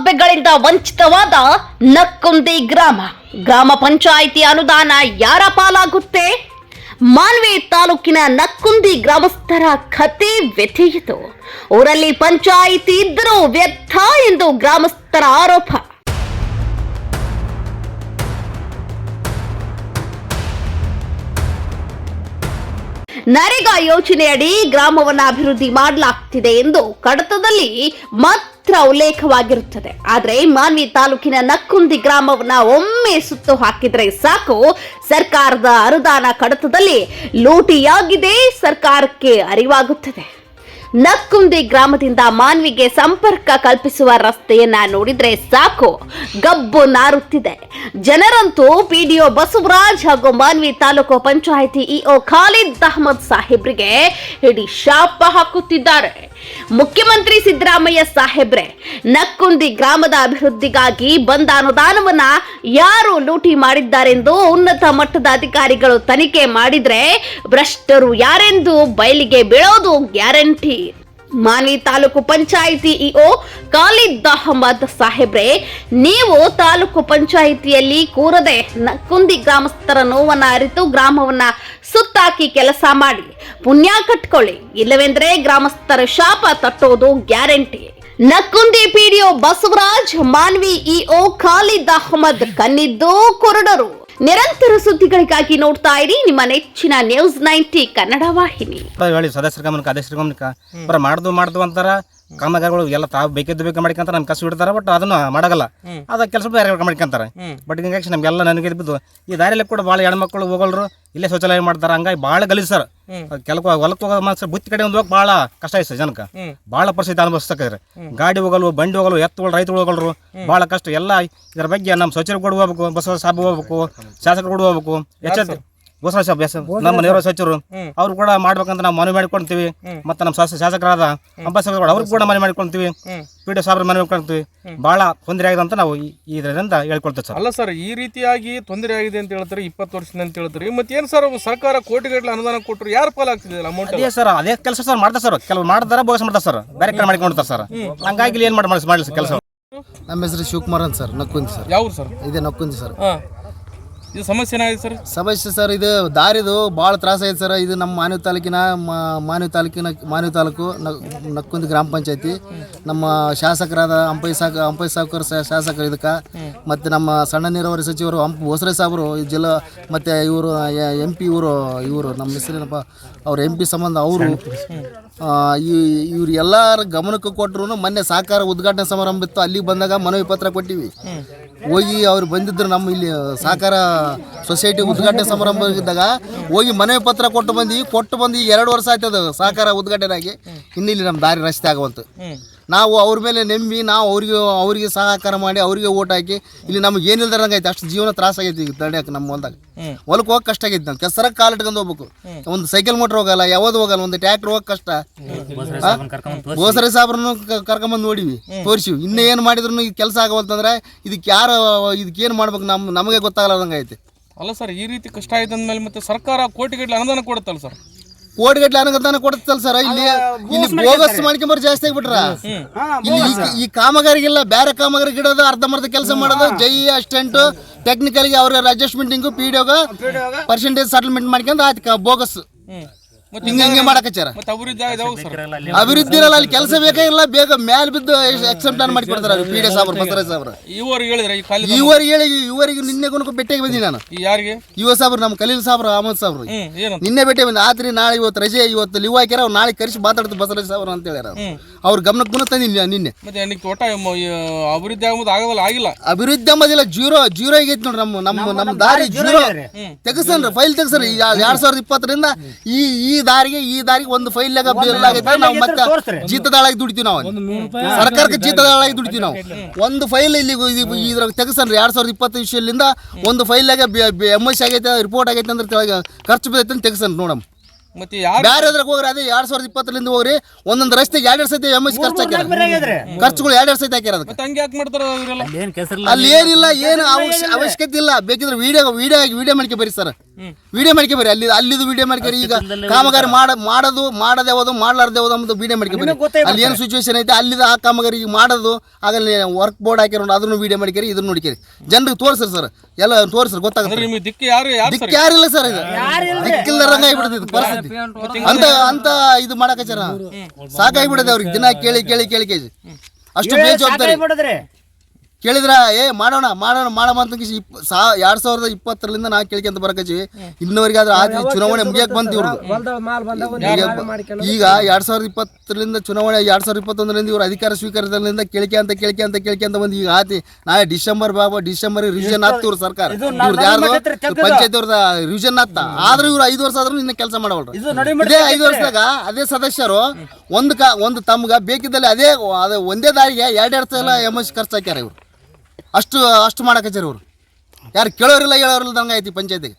ಸೌಲಭ್ಯಗಳಿಂದ ವಂಚಿತವಾದ ನಕ್ಕುಂದಿ ಗ್ರಾಮ. ಗ್ರಾಮ ಪಂಚಾಯಿತಿ ಅನುದಾನ ಯಾರ ಪಾಲಾಗುತ್ತೆ? ಮಾನ್ವಿ ತಾಲೂಕಿನ ನಕ್ಕುಂದಿ ಗ್ರಾಮಸ್ಥರ ಕತೆ ವ್ಯಥೆಯಿತು. ಊರಲ್ಲಿ ಪಂಚಾಯಿತಿ ಇದ್ದರೂ ವ್ಯರ್ಥ ಎಂದು ಗ್ರಾಮಸ್ಥರ ಆರೋಪ. ನರೇಗಾ ಯೋಜನೆಯಡಿ ಗ್ರಾಮವನ್ನು ಅಭಿವೃದ್ಧಿ ಮಾಡಲಾಗ್ತಿದೆ ಎಂದು ಕಡತದಲ್ಲಿ ಮಾತ್ರ ಉಲ್ಲೇಖವಾಗಿರುತ್ತದೆ. ಆದರೆ ಮಾನ್ವಿ ತಾಲೂಕಿನ ನಕ್ಕುಂದಿ ಗ್ರಾಮವನ್ನ ಒಮ್ಮೆ ಸುತ್ತು ಹಾಕಿದ್ರೆ ಸಾಕು, ಸರ್ಕಾರದ ಅನುದಾನ ಕಡತದಲ್ಲಿ ಲೂಟಿಯಾಗಿದೆ, ಸರ್ಕಾರಕ್ಕೆ ಅರಿವಾಗುತ್ತದೆ. ನಕ್ಕುಂದಿ ಗ್ರಾಮದಿಂದ ಮಾನ್ವಿಗೆ ಸಂಪರ್ಕ ಕಲ್ಪಿಸುವ ರಸ್ತೆಯನ್ನ ನೋಡಿದ್ರೆ ಸಾಕು. ಗಬ್ಬು ನಾರುತ್ತಿದೆ. ಜನರಂತೂ ಪಿಡಿಒ ಬಸವರಾಜ್ ಹಾಗೂ ಮಾನ್ವಿ ತಾಲೂಕು ಪಂಚಾಯಿತಿ ಇಒ ಖಾಲಿದ್ ಅಹಮದ್ ಸಾಹೇಬ್ರಿಗೆ ಇಡೀ ಶಾಪ ಹಾಕುತ್ತಿದ್ದಾರೆ. ಮುಖ್ಯಮಂತ್ರಿ ಸಿದ್ದರಾಮಯ್ಯ ಸಾಹೇಬ್ರೆ, ನಕ್ಕುಂದಿ ಗ್ರಾಮದ ಅಭಿವೃದ್ಧಿಗಾಗಿ ಬಂದ ಅನುದಾನವನ್ನ ಯಾರು ಲೂಟಿ ಮಾಡಿದ್ದಾರೆಂದು ಉನ್ನತ ಮಟ್ಟದ ಅಧಿಕಾರಿಗಳು ತನಿಖೆ ಮಾಡಿದ್ರೆ ಭ್ರಷ್ಟರು ಯಾರೆಂದು ಬಯಲಿಗೆ ಬೀಳೋದು ಗ್ಯಾರಂಟಿ. ಮಾನ್ವಿ ತಾಲೂಕು ಪಂಚಾಯಿತಿ ಇಒ ಖಾಲಿದ್ ಅಹಮದ್ ಸಾಹೇಬ್ರೆ, ನೀವು ತಾಲೂಕು ಪಂಚಾಯಿತಿಯಲ್ಲಿ ಕೂರದೆ ನಕ್ಕುಂದಿ ಗ್ರಾಮಸ್ಥರ ನೋವನ್ನ ಅರಿತು ಗ್ರಾಮವನ್ನ ಸುತ್ತಾಕಿ ಕೆಲಸ ಮಾಡಿ, ಪುಣ್ಯ ಕಟ್ಕೊಳ್ಳಿ. ಇಲ್ಲವೆಂದ್ರೆ ಗ್ರಾಮಸ್ಥರ ಶಾಪ ತಟ್ಟೋದು guarantee. Nakkundi PDO Basavaraj, Manvi EO Khalid Ahmed ಕನ್ನಿದ್ದು ಕುರುಡರು. ನಿರಂತರ ಸುದ್ದಿಗಳಿಗಾಗಿ ನೋಡ್ತಾ ಇರಿ ನಿಮ್ಮ ನೆಚ್ಚಿನ ನ್ಯೂಸ್ ನೈಂಟಿ ಕನ್ನಡ ವಾಹಿನಿ. ಹೇಳಿ, ಸದಸ್ಯರ ಗಮನಕ್ಕೆ, ಅಧ್ಯಕ್ಷರ ಗಮನಕ್ಕೆ ಮಾಡ್ದು ಅಂತಾರ. ಕಾಮಗಾರಿಗಳು ಎಲ್ಲ ತಾವು ಬೇಕಿದ್ದು ಬೇಕು ಮಾಡ್ಕೊಂತಾರ ನಮ್ಗೆ ಕಸ ಬಿಡ್ತಾರೆ ಬಟ್ ಅದನ್ನು ಮಾಡಗಲ್ಲ. ಅದ ಕೆಲಸ ಬೇರೆ ಮಾಡ್ಕೊಂತಾರೆ. ಬಟ್ ಹಿಂಗಾಗಿ ನಮ್ಗೆಲ್ಲ ನನಗೆ ಬಿದ್ದು ಈ ದಾರಿಯಲ್ಲಿ ಕೂಡ ಭಾಳ ಹೆಣ್ಮಕ್ಳು ಹೋಗಲ್ರು ಇಲ್ಲೇ ಶೌಚಾಲಯ ಮಾಡ್ತಾರೆ ಹಂಗಾಗಿ ಭಾಳ ಗಲೀಜ್ ಸರ್ ಕೆಲಕ ಹೊಲಕ್ಕೆ ಹೋಗೋ ಮನಸ್ಸು ಬುತ್ತಿ ಕಡೆ ಒಂದು ಹೋಗಿ ಭಾಳ ಕಷ್ಟ ಐತೆ ಜನಕ್ಕೆ. ಭಾಳ ಪರಿಸ್ಥಿತಿ ಅನುಭವಿಸ್ತಕ್ಕಿದ್ರೆ ಗಾಡಿ ಹೋಗಲು ಬಂಡಿ ಹೋಗಲು ಎತ್ತುಗಳು ರೈತರು ಹೋಗಲ್ರು ಭಾಳ ಕಷ್ಟ. ಎಲ್ಲ ಇದ್ರ ಬಗ್ಗೆ ನಮ್ಮ ಸಚಿವರು ಕೂಡ ಹೋಗ್ಬೇಕು ಬಸವ ಸಾಬ್ ಹೋಗ್ಬೇಕು ಶಾಸಕರು ಕೂಡ ಹೋಗ್ಬೇಕು ಎಚ್ಚೆತ್ತು ಬಸವ ಸಾಬ್ ಎಸ್ ನಮ್ಮ ನೇರ ಸಚಿವರು ಅವ್ರು ಕೂಡ ಮಾಡ್ಬೇಕಂತ ನಾವು ಮನವಿ ಮಾಡಿಕೊಳ್ತೀವಿ. ಮತ್ತೆ ನಮ್ಮ ಶಾಸ ಶಾಸಕರಾದ ಅಂಬಾಸಕರ್ ಅವ್ರಿಗೆ ಕೂಡ ಮನವಿ ಮಾಡ್ಕೊಳ್ತೀವಿ. ಪಿ ಡಿ ಸಾಬ್ರ ಮನವಿ ಮಾಡ್ಕೊಳ್ತೀವಿ. ಭಾಳ ತೊಂದರೆ ಆಗಿದೆ ಅಂತ ನಾವು ಈ- ಇದರಿಂದ ಹೇಳ್ಕೊಳ್ತೇವೆ ಸರ್. ಅಲ್ಲ ಸರ್ ಈ ರೀತಿಯಾಗಿ ತೊಂದರೆ ಆಗಿದೆ ಅಂತ ಹೇಳ್ತಾರೆ? ಇಪ್ಪತ್ತು ವರ್ಷದಿಂದ ಅಂತ ಹೇಳ್ತಾರೆ? ಏನು ಸರ್ ಸರ್ಕಾರ ಕೋಟಿಗಟ್ಟಲೆ ಅನುದಾನ ಕೊಟ್ಟರು ಯಾರು ಪಾಲಾಗ್ತಿದೆ ಅಮೌಂಟ್ ಅದೇ ಸರ್ ಅದೇ ಕೆಲಸ ಸರ್ ಮಾಡ್ತಾರೆ ಸರ್. ಕೆಲವು ಮಾಡ್ತಾರೆ ಬೋಗಸ್ ಮಾಡ್ತಾರೆ ಸರ್. ಬೇರೆ ಕಡೆ ಮಾಡ್ಕೊಂಡ್ತಾರೆ ಸರ್. ಹಂಗಾಗಿ ಏನು ಮಾಡಿ ಮಾಡಲಿ ಸರ್ ಕೆಲಸ. ನಮ್ಮ ಹೆಸರು ಶಿವಕುಮಾರ್ ಅಂತ ಸರ್ ನಕ್ಕುಂದ್ ಸರ್. ಯಾವ್ದು ಸರ್? ಇದೆ ನಕ್ಕುಂದ್ ಸರ್. ಹಾಂ. ಇದು ಸಮಸ್ಯೆ ಸರ್? ಸಮಸ್ಯೆ ಸರ್, ಇದು ದಾರಿದು ಭಾಳ ತ್ರಾಸ ಐತೆ ಸರ್. ಇದು ನಮ್ಮ ಮಾನವ ತಾಲೂಕಿನ ಮಾನವ ತಾಲೂಕಿನ ಮಾನವ ತಾಲೂಕು ನಕ್ಕೊಂದು ಗ್ರಾಮ ಪಂಚಾಯತಿ. ನಮ್ಮ ಶಾಸಕರಾದ ಅಂಪೈ ಸಾಕ ಅಂಪೈ ಸಾಕರ್ ಶಾಸಕರು ಇದಕ್ಕೆ. ಮತ್ತು ನಮ್ಮ ಸಣ್ಣ ನೀರಾವರಿ ಸಚಿವರು ಹಂಪ ಹೊಸರೆ ಸಾಬ್ರು, ಈ ಜಿಲ್ಲಾ ಮತ್ತು ಇವರು, ಎಂ ಪಿ ಇವರು ಇವರು. ನಮ್ಮ ಹೆಸರೇನಪ್ಪ, ಅವ್ರ ಎಂ ಸಂಬಂಧ ಅವರು. ಇವ್ರು ಎಲ್ಲರ ಗಮನಕ್ಕೆ ಕೊಟ್ಟರು ಮೊನ್ನೆ ಸಹಕಾರ ಉದ್ಘಾಟನೆ ಸಮಾರಂಭ ಇತ್ತು. ಅಲ್ಲಿಗೆ ಬಂದಾಗ ಮನವಿ ಪತ್ರ ಕೊಟ್ಟಿವಿ. ಹೋಗಿ ಅವ್ರು ಬಂದಿದ್ರು ನಮ್ಮ ಇಲ್ಲಿ ಸಹಕಾರ ಸೊಸೈಟಿ ಉದ್ಘಾಟನೆ ಸಮಾರಂಭ ಇದ್ದಾಗ ಹೋಗಿ ಮನವಿ ಪತ್ರ ಕೊಟ್ಟು ಬಂದು ಕೊಟ್ಟು ಬಂದು ಈಗ ಎರಡು ವರ್ಷ ಆಯ್ತದ ಸಹಕಾರ ಉದ್ಘಾಟನೆ ಆಗಿ. ಇನ್ನಿಲ್ಲಿ ನಮ್ಮ ದಾರಿ ರಸ್ತೆ ಆಗವಂತು. ನಾವು ಅವ್ರ ಮೇಲೆ ನಂಬಿ ನಾವು ಅವ್ರಿಗೆ ಅವರಿಗೆ ಸಹಕಾರ ಮಾಡಿ ಅವರಿಗೆ ಓಟ್ ಹಾಕಿ ಇಲ್ಲಿ ನಮ್ಗೆ ಏನಿಲ್ದಂಗೆ ಐತೆ ಅಷ್ಟು ಜೀವನ ತ್ರಾಸ ಆಗೈತಿ ಈಗ ತಡೆಯಕ್ಕೆ ನಮ್ಮ ಹೊಲ್ದಾಗ. ಹೊಲಕ್ಕೆ ಹೋಗಿ ಕಷ್ಟ ಆಗೈತೆ ನಾವು ಕೆಸರಕ್ಕೆ ಕಾಲು ಇಟ್ಕೊಂಡು ಹೋಗ್ಬೇಕು. ಒಂದು ಸೈಕಲ್ ಮೋಟ್ರ್ ಹೋಗಲ್ಲ ಯಾವ್ದು ಹೋಗಲ್ಲ ಒಂದು ಟ್ರ್ಯಾಕ್ಟರ್ ಹೋಗಿ ಕಷ್ಟ. ಬೋಸರೆ ಸಾಬ್ರನ್ನು ಕರ್ಕೊಂಬಂದು ನೋಡಿವಿ ತೋರಿಸಿವಿ. ಇನ್ನೂ ಏನು ಮಾಡಿದ್ರು ಈ ಕೆಲಸ ಆಗವಲ್ತಂದ್ರೆ ಇದಕ್ಕೆ ಯಾರು ಇದಕ್ಕೆ ಏನು ಮಾಡ್ಬೇಕು ನಮ್ಮ ನಮಗೆ ಗೊತ್ತಾಗಲಾರ್ದಂಗೆ ಐತೆ ಅಲ್ಲ ಸರ್ ಈ ರೀತಿ ಕಷ್ಟ ಆಯ್ತು ಅಂದಮೇಲೆ ಮತ್ತೆ ಸರ್ಕಾರ ಕೋಟಿಗಟ್ಟಲೆ ಅನುದಾನ ಕೊಡುತ್ತಲ್ಲ ಸರ್? ಕೋಟಿಗಟ್ಲೆ ಅನುದಾನ ಕೊಡುತ್ತಲ್ಲ ಸರ್ ಇಲ್ಲಿ ಇಲ್ಲಿ ಬೋಗಸ್ ಮಾಡ್ಕೊಂಬರ್ ಜಾಸ್ತಿ ಆಗ್ಬಿಟ್ರ. ಇಲ್ಲಿ ಈ- ಈ ಕಾಮಗಾರಿಗೆಲ್ಲ ಬೇರೆ ಕಾಮಗಾರಿ ಗಿಡೋದು ಅರ್ಧಂಬರ್ಧ ಕೆಲಸ ಮಾಡೋದು ಜೈ ಅಸಿಸ್ಟೆಂಟ್ ಟೆಕ್ನಿಕಲ್ಗೆ ಅವ್ರ ಅಡ್ಜಸ್ಟ್ಮೆಂಟಿಂಗು ಪಿ ಡಿ ಪರ್ಸೆಂಟೇಜ್ ಸೆಟಲ್ಮೆಂಟ್ ಮಾಡ್ಕೊಂಡು ಆಯ್ತು ಬೋಗಸ್. ಮತ್ತೆ ಹಿಂಗೆ ಹಿಂಗೆ ಮಾಡಕಚ್ಚಾರ? ಮತ್ತೆ ಅಭಿವೃದ್ಧಿ ಆಗಿದೆ ಯಾವಾಗ ಸರ್. ಅಭಿವೃದ್ಧಿ ಇರಲ್ಲ ಅಲ್ಲಿ ಕೆಲಸ ಬೇಕಾಗಿಲ್ಲ ಬೇಗ ಮ್ಯಾಲ್ ಬಿದ್ದು ಎಕ್ಸೆಪ್ಟ್ ಮಾಡಿ ಕೊಡ್ತಾರೆ ಪಿ ಡಿ ಸಾಬ್ರು ಬಸವರಾಜ್ ಸಾಬ್ರ ಹೇಳಿದ್ರೆ ಈ ಇವರಿಗೆ ಹೇಳಿ ಇವರಿಗೆ ನಿನ್ನೆ ಗುಣಕ್ಕೆ ಭೇಟಿಯಾಗಿ ಬಂದಿ ನಾನು. ಈ ಯಾರಿಗೆ? ಯುವ ಸಾಬ್ರು ನಮ್ಮ ಕಲೀಲ್ ಸಾಬ್ರು ಅಹಮದ್ ಸಾಬ್ರು. ನಿನ್ನೆ ಬೆಟ್ಟೆ ಬಂದ. ಆತ್ರಿ ನಾಳೆ ಇವತ್ತು ರಜೆ ಇವತ್ತು ಲಿವ್ ಹಾಕ್ಯಾರ ಅವ್ರು ನಾಳೆ ಕರೆಸಿ ಮಾತಾಡ್ತು ಬಸವರಾಜ್ ಸಾಬ್ರು ಅಂತ ಹೇಳ್ಯಾರ ಅವ್ರು. ಅವ್ರ ಗಮನಕ್ಕೆ ಗುಣ ತಂದಿಲ್ಲ ನಿನ್ನೆ ಮತ್ತೆ ನನಗೆ ಅಭಿವೃದ್ಧಿ ಆಗೋದು ಆಗಲ್ಲ ಆಗಿಲ್ಲ. ಅಭಿವೃದ್ಧಿ ಅಂಬೋದಿಲ್ಲ ಜೀರೋ ಜೀರೋ ಆಗೈತಿ ನೋಡ್ರಿ ನಮ್ಮ ನಮ್ಮ ನಮ್ಮ ದಾರಿ ಜೀರೋ ತೆಗಸನ್ರಿ ಫೈಲ್ ತೆಗಸ್ರಿ ಎರಡ್ ಸಾವಿರದ ಇಪ್ಪತ್ತರಿಂದ ಈ ಈ ದಾರಿಗೆ ಈ ದಾರಿಗೆ ಒಂದು ಫೈಲ್ ಬಿಲ್ ಆಗೈತೆ ನಾವು ಮತ್ತೆ ಜೀತದಾಳಾಗಿ ದುಡಿತೀವಿ ನಾವು ಸರ್ಕಾರಕ್ಕೆ ಜೀತದಾಳಾಗಿ ದುಡಿತೀವಿ ನಾವು. ಒಂದು ಫೈಲ್ ಇಲ್ಲಿ ಇದು- ಇದ್ರಾಗ ತೆಗಸನ್ರಿ ಎರಡ್ ಸಾವಿರದ ಇಪ್ಪತ್ತು ವಿಷಯದಿಂದ ಒಂದು ಫೈಲ್ ಎಂ ಎಸ್ ಆಗೈತೆ ರಿಪೋರ್ಟ್ ಆಗೈತೆ ಅಂದ್ರೆ ತೆಳಗೆ ಖರ್ಚು ಬೀಳೈತೆ ಅಂತ ತೆಗಸನ್ ನೋಡಮ್. ಮತ್ತೆ ಯಾರು ಬ್ಯಾರೆ ಅದ್ರಾಗ ಹೋಗ್ರಿ ಅದೇ ಎರಡ್ ಸಾವಿರದ ಇಪ್ಪತ್ತರಿಂದ ಹೋಗ್ರಿ. ಒಂದೊಂದು ರಸ್ತೆಗೆ ಎರಡ್ ಎರಡ್ ಸತಿ ಎಂ ಎಸ್ ಖರ್ಚು ಹಾಕ್ಯಾರ. ಖರ್ಚುಗಳು ಎರಡ್ ಸತಿ ಹಾಕ್ಯಾರ ಅದಕ್ಕೆ. ಮತ್ತೆ ಹಂಗೆ ಯಾಕೆ ಮಾಡ್ತಾರ ಇವರೆಲ್ಲ? ಅಲ್ಲಿ ಏನಿಲ್ಲ ಏನು ಅವಶ್ಯ- ಅವಶ್ಯಕತೆ ಇಲ್ಲ. ಬೇಕಿದ್ರೆ ವಿಡಿಯೋ ವಿಡಿಯೋ ವಿಡಿಯೋ ಮಾಡ್ಕೆ ಬರಿ ಸರ್. ವಿಡಿಯೋ ಮಾಡ್ಕೆ ಬರಿ ಅಲ್ಲಿ ಅಲ್ಲಿದು ವಿಡಿಯೋ ಮಾಡ್ಕೇರಿ ಈಗ ಕಾಮಗಾರಿ ಮಾಡ ಮಾಡೋದು ಮಾಡದೆ ಯಾವುದು ಮಾಡ್ಲಾರ್ದೆ ಯಾವುದು ಅನ್ನೋದು ವಿಡಿಯೋ ಮಾಡ್ಕೆ ಬರಿ ಅಲ್ಲಿ ಏನು ಸಿಚುವೇಶನ್ ಐತೆ ಅಲ್ಲಿದ ಆ ಕಾಮಗಾರಿ ಈಗ ಮಾಡೋದು. ಆಗಲ್ಲಿ ವರ್ಕ್ ಬೋರ್ಡ್ ಹಾಕಿರೋ ಅದನ್ನು ವಿಡಿಯೋ ಮಾಡ್ಕೇರಿ ಇದನ್ನು ನೋಡ್ಕೇರಿ ಜನರಿಗೆ ತೋರಿಸ್ರಿ ಸರ್. ಎಲ್ಲ ತೋರಿಸ್ರಿ ಗೊತ್ತಾಗುತ್ತೆ. ನಿಮಗೆ ದಿಕ್ಕು ಯಾರು ಯಾರು ದಿಕ್ಕ ಯಾರಿಲ್ಲ ಸರ್ ಇದು. ದಿಕ್ಕಿಲ್ದಂಗ ಆಗ್ಬಿಡುತ್ತೆ ಪರಿಸ್ಥಿತಿ. ಅಂತ ಅಂತ ಇದು ಮಾಡಕಚಾರ ಸಾಕಾಗಿ ಬಿಡದೆ ಅವ್ರಿಗೆ. ದಿನ ಕೇಳಿ ಕೇಳಿ ಕೇಳಿ ಕೇಳಿ ಅಷ್ಟು ಬೇಜವಾಬ್ದಾರಿ. ಕೇಳಿದ್ರ? ಏ ಮಾಡೋಣ ಮಾಡೋಣ ಮಾಡಮ ಅಂತ ಇಪ್ ಸಾ ಎರಡ್ ಸಾವಿರದ ಇಪ್ಪತ್ತರಿಂದ ನಾ ಕೇಳ್ಕೊಂತ ಬರಕಚ್ಚಿವಿ ಇನ್ನವರೆಗೆ ಆದ್ರೆ ಆದ್ರೆ ಚುನಾವಣೆ ಮುಗಿಯಕ್ ಬಂತ ಇವ್ರದ್ದು ಈಗ- ಈಗ ಎರಡ್ ಸಾವಿರದ ಇಪ್ಪತ್ತರಿಂದ ಚುನಾವಣೆ ಎರಡ್ ಸಾವಿರದ ಇಪ್ಪತ್ತೊಂದರಿಂದ ಇವ್ರು ಅಧಿಕಾರ ಸ್ವೀಕಾರದಿಂದ ಕೇಳಿಕೆ ಅಂತ ಕೇಳಿಕೆ ಅಂತ ಕೇಳಿಕೆ ಅಂತ ಬಂದು ಈಗ ಆತಿ. ನಾಳೆ ಡಿಸೆಂಬರ್ ಬಾಬಾ ಡಿಸೆಂಬರ್ ರಿವಿಷನ್ ಆಗ್ತಿ ಇವ್ರ ಸರ್ಕಾರ. ಇವ್ರದ್ದು ಯಾರ್ದು? ಪಂಚಾಯತ್ ಅವ್ರದ ರಿವಿಷನ್ ಆಗ್ತಾ ಆದ್ರೆ ಇವ್ರು ಐದು ವರ್ಷ ಆದ್ರೂ ಇನ್ನ ಕೆಲಸ ಮಾಡವಲ್ರು. ಇದೇ ಐದು ವರ್ಷದಾಗ ಅದೇ ಸದಸ್ಯರು ಒಂದು ಕ ಒಂದು ತಮ್ಗ ಬೇಕಿದ್ದಲ್ಲಿ ಅದೇ ಅದೇ ಒಂದೇ ದಾರಿಗೆ ಎರಡೆರಡು ಸಲ ಎಂ ಎಸ್ ಖರ್ಚು ಹಾಕ್ಯಾರ ಇವ್ರು. ಅಷ್ಟು ಅಷ್ಟು ಮಾಡಕಚ್ಚಾರ ಇವ್ರು ಯಾರು ಕೇಳೋರಿಲ್ಲ ಹೇಳೋರಿಲ್ಲ ಐತಿ ಪಂಚಾಯತಿಗೆ.